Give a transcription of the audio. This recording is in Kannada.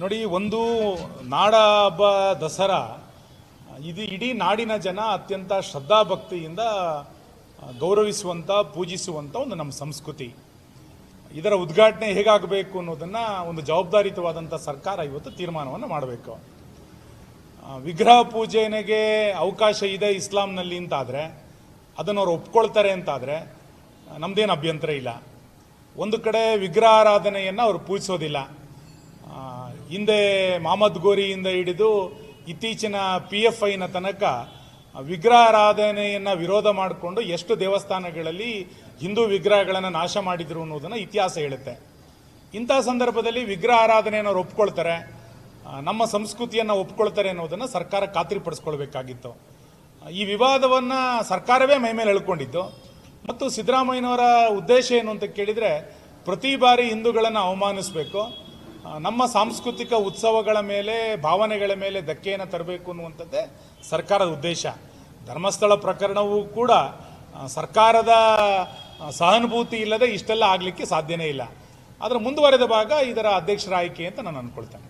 ನೋಡಿ, ಒಂದು ನಾಡ ಹಬ್ಬ ದಸರಾ, ಇದು ಇಡೀ ನಾಡಿನ ಜನ ಅತ್ಯಂತ ಶ್ರದ್ಧಾಭಕ್ತಿಯಿಂದ ಗೌರವಿಸುವಂಥ ಪೂಜಿಸುವಂಥ ಒಂದು ನಮ್ಮ ಸಂಸ್ಕೃತಿ. ಇದರ ಉದ್ಘಾಟನೆ ಹೇಗಾಗಬೇಕು ಅನ್ನೋದನ್ನು ಒಂದು ಜವಾಬ್ದಾರಿತವಾದಂಥ ಸರ್ಕಾರ ಇವತ್ತು ತೀರ್ಮಾನವನ್ನು ಮಾಡಬೇಕು. ವಿಗ್ರಹ ಪೂಜೆನೆಗೆ ಅವಕಾಶ ಇದೆ ಇಸ್ಲಾಂನಲ್ಲಿ ಅಂತಾದರೆ, ಅದನ್ನು ಅವ್ರು ಒಪ್ಕೊಳ್ತಾರೆ ಅಂತಾದರೆ ನಮ್ಮದೇನು ಅಭ್ಯಂತರ ಇಲ್ಲ. ಒಂದು ಕಡೆ ವಿಗ್ರಹಾರಾಧನೆಯನ್ನು ಅವರು ಪೂಜಿಸೋದಿಲ್ಲ. ಹಿಂದೆ ಮಹಮ್ಮದ್ ಗೋರಿಯಿಂದ ಹಿಡಿದು ಇತ್ತೀಚಿನ ಪಿ ಎಫ್ ಐನ ತನಕ ವಿಗ್ರಹಾರಾಧನೆಯನ್ನು ವಿರೋಧ ಮಾಡಿಕೊಂಡು ಎಷ್ಟು ದೇವಸ್ಥಾನಗಳಲ್ಲಿ ಹಿಂದೂ ವಿಗ್ರಹಗಳನ್ನು ನಾಶ ಮಾಡಿದ್ರು ಅನ್ನೋದನ್ನು ಇತಿಹಾಸ ಹೇಳುತ್ತೆ. ಇಂಥ ಸಂದರ್ಭದಲ್ಲಿ ವಿಗ್ರಹ ಆರಾಧನೆಯನ್ನು ಒಪ್ಕೊಳ್ತಾರೆ. ನಮ್ಮ ಸಂಸ್ಕೃತಿಯನ್ನು ಒಪ್ಕೊಳ್ತಾರೆ ಅನ್ನೋದನ್ನು ಸರ್ಕಾರ ಖಾತ್ರಿಪಡಿಸ್ಕೊಳ್ಬೇಕಾಗಿತ್ತು. ಈ ವಿವಾದವನ್ನು ಸರ್ಕಾರವೇ ಮೈಮೇಲೆ ಎಳ್ಕೊಂಡಿದ್ದು. ಮತ್ತು ಸಿದ್ದರಾಮಯ್ಯನವರ ಉದ್ದೇಶ ಏನು ಅಂತ ಕೇಳಿದರೆ, ಪ್ರತಿ ಬಾರಿ ಹಿಂದೂಗಳನ್ನು ಅವಮಾನಿಸಬೇಕು ನಮ್ಮ ಸಾಂಸ್ಕೃತಿಕ ಉತ್ಸವಗಳ ಮೇಲೆ, ಭಾವನೆಗಳ ಮೇಲೆ ಧಕ್ಕೆಯನ್ನು ತರಬೇಕು ಅನ್ನುವಂಥದ್ದೇ ಸರ್ಕಾರದ ಉದ್ದೇಶ. ಧರ್ಮಸ್ಥಳ ಪ್ರಕರಣವೂ ಕೂಡ ಸರ್ಕಾರದ ಸಹಾನುಭೂತಿ ಇಲ್ಲದೆ ಇಷ್ಟೆಲ್ಲ ಆಗಲಿಕ್ಕೆ ಸಾಧ್ಯನೇ ಇಲ್ಲ. ಅದರ ಮುಂದುವರೆದ ಭಾಗ ಇದರ ಅಧ್ಯಕ್ಷರ ಆಯ್ಕೆ ಅಂತ ನಾನು ಅಂದ್ಕೊಳ್ತೇನೆ